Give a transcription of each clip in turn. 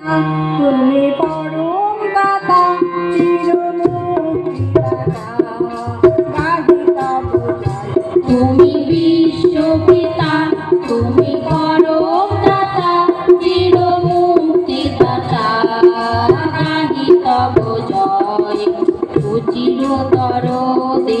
তুমি পরম দাতা তুমি বিশ্বপিতা তুমি পরম দাতা চির মুক্তি দাতা। গাহি তব জয় সুচিরতর দে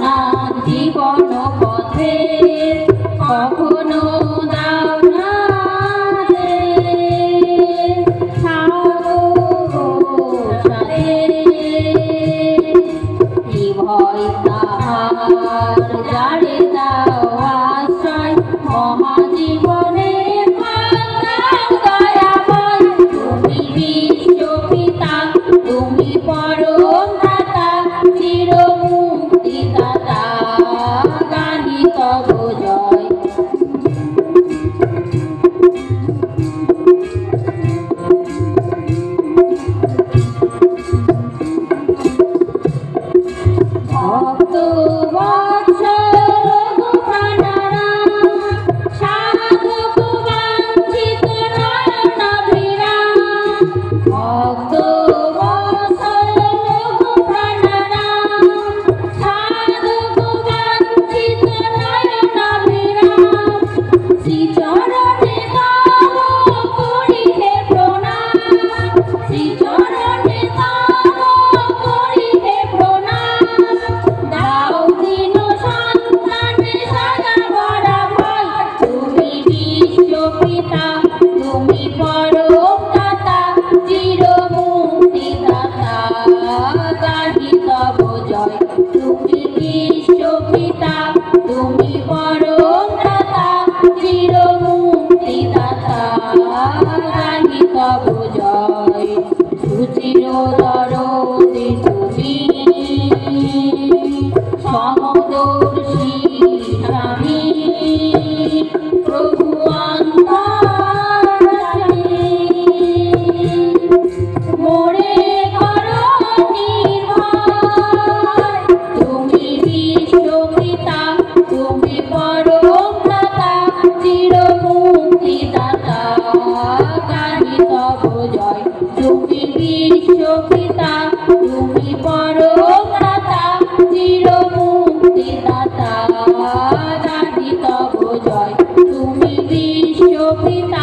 না জীবন পথে কখনো দাও না যে থাকো সাথে নিভয় তাহার জারে দাও আশ্রয় বিশ্বপিতা তুমি পরম দাতা চির মুক্তি দাতা গাহি তব জয় সমদর্শী মুক্তি দাতা গাহি তব জয় তুমি পরম দাতা চির মুক্তি দাতা গাহি তব তুমি বিশ্বপিতা তুমি পরম